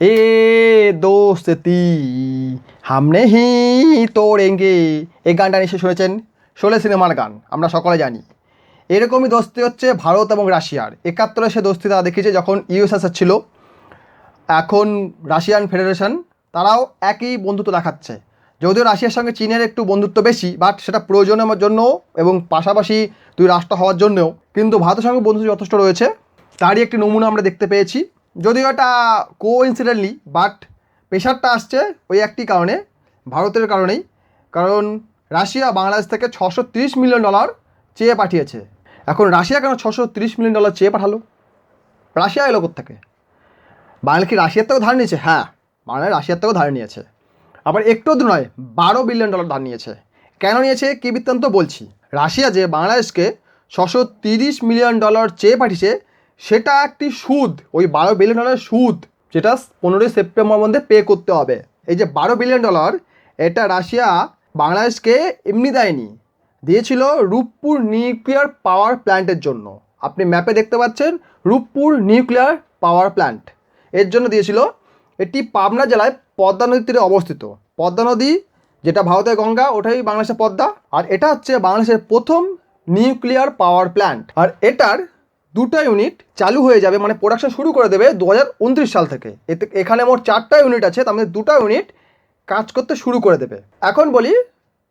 এ দোস্তি Haman হি তোড়েঙ্গে। এই গানটা নিশ্চয়ই শুনেছেন? শোলে সিনেমার গান, আমরা সকলে জানি। এরকমই দোস্তি হচ্ছে ভারত এবং রাশিয়ার। একাত্তরে সে দোস্তি তারা দেখিয়েছে যখন ইউএসএসআর ছিল এখন রাশিয়ান ফেডারেশন, তারাও একই বন্ধুত্ব দেখাচ্ছে। যদিও রাশিয়ার সঙ্গে চীনের একটু বন্ধুত্ব বেশি, বাট সেটা প্রয়োজনের জন্য এবং পাশাপাশি দুই রাষ্ট্র হওয়ার জন্যও। কিন্তু ভারতের সঙ্গে বন্ধুত্ব যথেষ্ট রয়েছে। তারই একটি নমুনা আমরা দেখতে পেয়েছি। যদিও এটা কো ইনসিডেন্টলি বাট প্রেশারটা আসছে ওই একটি কারণে, ভারতের কারণেই। কারণ রাশিয়া বাংলাদেশ থেকে ছশো মিলিয়ন ডলার চেয়ে পাঠিয়েছে। এখন রাশিয়া কেন ছশো মিলিয়ন ডলার চেয়ে পাঠালো? রাশিয়া এলো থেকে বাংলা কি রাশিয়ার থেকেও ধার নিয়েছে? হ্যাঁ বাংলা রাশিয়ার থেকেও ধার নিয়েছে। আবার একটু দূর নয়, বারো বিলিয়ন ডলার ধার নিয়েছে। কেন নিয়েছে? কী বৃত্তান্ত বলছি। রাশিয়া যে বাংলাদেশকে ছশো মিলিয়ন ডলার চেয়ে পাঠিয়েছে সেটা একটি সুদ, ওই বারো বিলিয়ন ডলারের সুদ, যেটা পনেরোই সেপ্টেম্বর মধ্যে পে করতে হবে। এই যে বারো বিলিয়ন ডলার এটা রাশিয়া বাংলাদেশকে এমনি দেয়নি। দিয়েছিল রূপপুর নিউক্লিয়ার পাওয়ার প্ল্যান্টের জন্য। আপনি ম্যাপে দেখতে পাচ্ছেন, রূপপুর নিউক্লিয়ার পাওয়ার প্ল্যান্ট এর জন্য দিয়েছিল এটি পাবনা জেলায় পদ্মা নদীর তীরে অবস্থিত। পদ্মা নদী, যেটা ভারতের গঙ্গা, ওটাই বাংলাদেশের পদ্মা। আর এটা হচ্ছে বাংলাদেশের প্রথম নিউক্লিয়ার পাওয়ার প্ল্যান্ট আর এটার দুটো ইউনিট চালু হয়ে যাবে মানে প্রোডাকশন শুরু করে দেবে দু হাজার উনত্রিশ সাল থেকে। এতে এখানে মোট চারটা ইউনিট আছে, তার মধ্যে দুটো ইউনিট কাজ করতে শুরু করে দেবে। এখন বলি,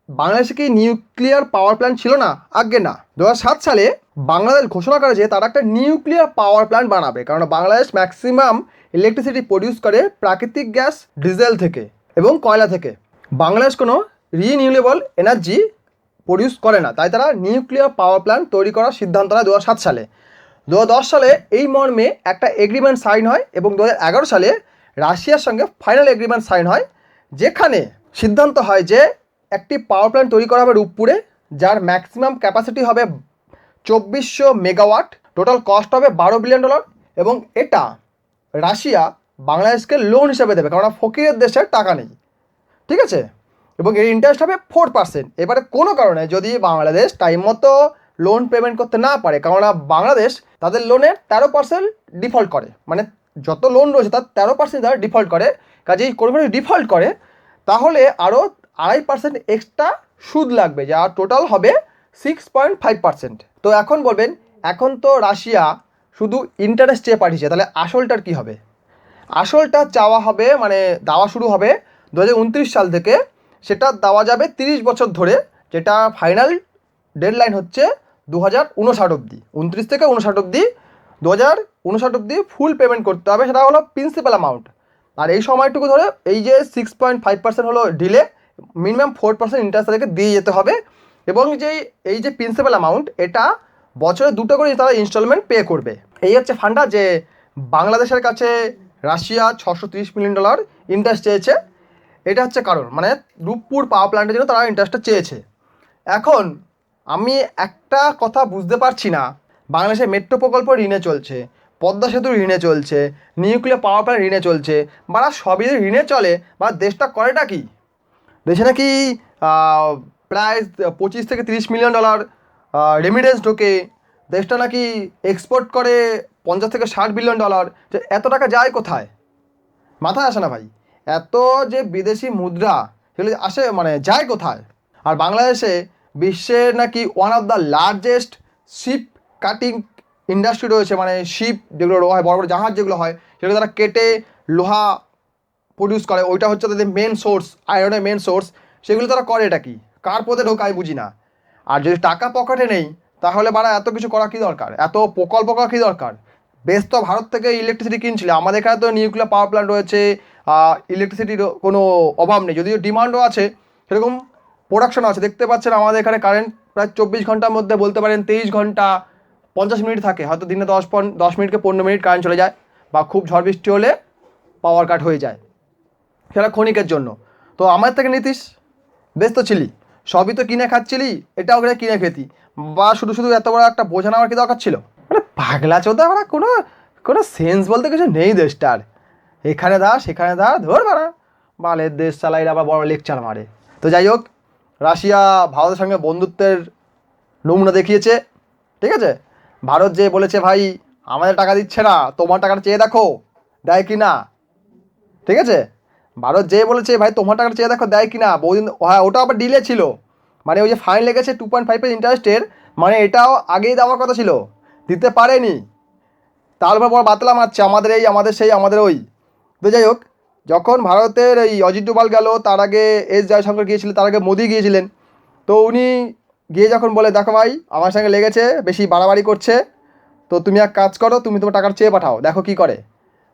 বাংলাদেশে কি নিউক্লিয়ার পাওয়ার প্ল্যান্ট ছিল না? আগে না। দু সালে বাংলাদেশ ঘোষণা করে যে তারা একটা নিউক্লিয়ার পাওয়ার প্ল্যান্ট বানাবে, কারণ বাংলাদেশ ম্যাক্সিমাম ইলেকট্রিসিটি প্রডিউস করে প্রাকৃতিক গ্যাস ডিজেল থেকে এবং কয়লা থেকে। বাংলাদেশ কোনো রিনিউলেবল এনার্জি প্রডিউস করে না, তাই তারা নিউক্লিয়ার পাওয়ার প্ল্যান্ট তৈরি করার সিদ্ধান্ত নেয় দু সালে। দু হাজার দশ সালে এই মর্মে একটা এগ্রিমেন্ট সাইন হয় এবং দু হাজার এগারো সালে রাশিয়ার সঙ্গে ফাইনাল এগ্রিমেন্ট সাইন হয়, যেখানে সিদ্ধান্ত হয় যে একটি পাওয়ার প্ল্যান্ট তৈরি করা হবে রূপপুরে, যার ম্যাক্সিমাম ক্যাপাসিটি হবে চব্বিশশো মেগাওয়াট টোটাল কস্ট হবে বারো বিলিয়ন ডলার এবং এটা রাশিয়া বাংলাদেশকে লোন হিসেবে দেবে, কারণ ফকিরের দেশের টাকা নেই। ঠিক আছে? এবং এর ইন্টারেস্ট হবে ফোর পার্সেন্ট এবারে কোনো কারণে যদি বাংলাদেশ টাইম মতো লোন পেমেন্ট করতে না পারে কেননা বাংলাদেশ তাদের লোনের তেরো পার্সেন্ট ডিফল্ট করে। মানে যত লোন রয়েছে তার তেরো পার্সেন্ট তারা ডিফল্ট করে। কাজেই কোনো কোনো ডিফল্ট করে, তাহলে আরও আড়াই পার্সেন্ট এক্সট্রা সুদ লাগবে, যা টোটাল হবে সিক্স পয়েন্ট ফাইভ পার্সেন্ট তো এখন বলবেন, এখন তো রাশিয়া শুধু ইন্টারেস্ট চেয়ে পাঠিয়েছে, তাহলে আসলটার কী হবে? আসলটা চাওয়া হবে মানে দেওয়া শুরু হবে দু হাজার উনত্রিশ সাল থেকে। সেটা দেওয়া যাবে তিরিশ বছর ধরে, যেটা ফাইনাল ডেডলাইন হচ্ছে দু হাজার উনষাট অবধি উনত্রিশ থেকে উনষাট অবধি দু হাজার উনষাট অবধি ফুল পেমেন্ট করতে হবে, সেটা হলো প্রিন্সিপাল অ্যামাউন্ট আর এই সময়টুকু ধরে এই যে সিক্স পয়েন্ট ফাইভ পার্সেন্ট হলো delay minimum four percent interest তাদেরকে দিয়ে যেতে হবে, এবং যে এই যে প্রিন্সিপাল অ্যামাউন্ট এটা বছরে দুটো করে তারা ইনস্টলমেন্ট পে করবে। এই হচ্ছে ফান্ডা যে বাংলাদেশের কাছে রাশিয়া ছশো তিরিশ মিলিয়ন ডলার ইন্টারেস্ট চেয়েছে, এটা হচ্ছে কারণ মানে রূপপুর পাওয়ার প্ল্যান্টের জন্য তারা ইন্টারেস্টটা চেয়েছে। এখন আমি একটা কথা বুঝতে পারছি না। বাংলাদেশের মেট্রো প্রকল্প ঋণে চলছে, পদ্মা সেতু ঋণে চলছে, নিউক্লিয়ার পাওয়ার প্ল্যান্ট ঋণে চলছে বা সবই ঋণে চলে বা দেশটা করেটা কি? দেশে নাকি প্রায় পঁচিশ থেকে তিরিশ মিলিয়ন ডলার রেমিডেন্স ঢোকে, দেশটা নাকি এক্সপোর্ট করে পঞ্চাশ থেকে ষাট বিলিয়ন ডলার এত টাকা যায় কোথায়? মাথায় আসে না ভাই। এত যে বিদেশি মুদ্রা, সেগুলো আসে মানে যায় কোথায়? আর বাংলাদেশে বিশ্বের নাকি one of the largest ship cutting industry রয়েছে মানে শিপ যেগুলো হয়, বড় বড় জাহাজ যেগুলো হয়, সেগুলো তারা কেটে লোহা প্রডিউস করে। ওইটা হচ্ছে তাদের মেন সোর্স আয়রনের মেন সোর্স সেগুলো তারা করে এটা কি? কার পথে ঢোকায় বুঝি না। আর যদি টাকা পকেটে নেই, তাহলে বাড়া এত কিছু করা কী দরকার? এত প্রকল্প করা কী দরকার? বেশ তো ভারত থেকে ইলেকট্রিসিটি কিনছিলে। আমাদের এখানে তো নিউক্লিয়ার পাওয়ার প্ল্যান্ট রয়েছে ইলেকট্রিসিটির কোনো অভাব নেই। যদিও ডিমান্ডও আছে, সেরকম প্রোডাকশন আছে, দেখতে পাচ্ছেন আমাদের এখানে কারেন্ট প্রায় চব্বিশ ঘণ্টার মধ্যে বলতে পারেন তেইশ ঘণ্টা পঞ্চাশ মিনিট থাকে। হয়তো দিনে দশ পন দশ মিনিটকে পনেরো মিনিট কারেন্ট চলে যায় বা খুব ঝড় বৃষ্টি হলে পাওয়ার কাট হয়ে যায় সেটা ক্ষণিকের জন্য। তো আমার থেকে নিতিস ব্যস্ত ছিলি? সবই তো কিনে খাচ্ছিলি, এটাও ওখানে কিনে খেতি। বা শুধু শুধু এত বড় একটা বোঝা নেওয়ার কি দরকার ছিল? মানে পাগলা চোদা ওরা কোনো কোনো সেন্স বলতে কিছু নেই দেশটার। এখানে দা সেখানে দা ধর বাড়া। বালের দেশ চালাইরা আবার বড় লেকচার মারে। তো যাই হোক রাশিয়া ভারতের সঙ্গে বন্ধুত্বের নমুনা দেখিয়েছে, ঠিক আছে? ভারত যে বলেছে, ভাই, আমাদের টাকা দিচ্ছে না, তোমার টাকাটা চেয়ে দেখো, দেয় কি না ঠিক আছে? ভারত যে বলেছে, ভাই, তোমার টাকাটা চেয়ে দেখো, দেয় কি না বহুদিন হ্যাঁ ওটা আবার ডিলে ছিল। মানে ওই যে ফাইন লেগেছে টু পয়েন্ট ফাইভ ইন্টারেস্টের মানে এটাও আগেই দেওয়ার কথা ছিল। দিতে পারেনি। তারপর পর বাতলা মারছে, আমাদের এই, আমাদের সেই, আমাদের ওই। তো যাই হোক যখন ভারতের এই অজিত ডোভাল গেল, তার আগে এস জয়শঙ্কর গিয়েছিল, তার আগে মোদি গিয়েছিলেন। তো উনি গিয়ে যখন বলে, দেখো ভাই, আমার সঙ্গে লেগেছে, বেশি বাড়াবাড়ি করছে, তো তুমি এক কাজ করো, তুমি তোমার টাকার চেয়ে পাঠাও, দেখো কি করে।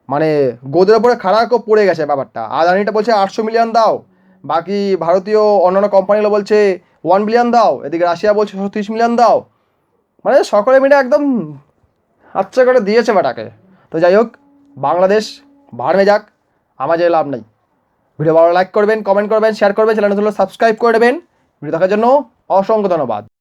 মানে গোদের ওপরে করে পড়ে গেছে ব্যাপারটা। আদানিটা বলছে, আটশো মিলিয়ন দাও। বাকি ভারতীয় অন্যান্য কোম্পানিগুলো বলছে ওয়ান বিলিয়ন দাও। এদিকে রাশিয়া বলছে, ছত্রিশ মিলিয়ন দাও। মানে সকলে মিলে একদম আচ্ছা করে দিয়েছে বেটাকে তো যাই হোক, বাংলাদেশ ভাড়মে যাক। আমার যে লাভ নাই। ভিডিও ভালো লাইক করবেন কমেন্ট করবেন শেয়ার করবেন চ্যানেলগুলো সাবস্ক্রাইব করে দেবেন। ভিডিও দেখার জন্য অসংখ্য ধন্যবাদ।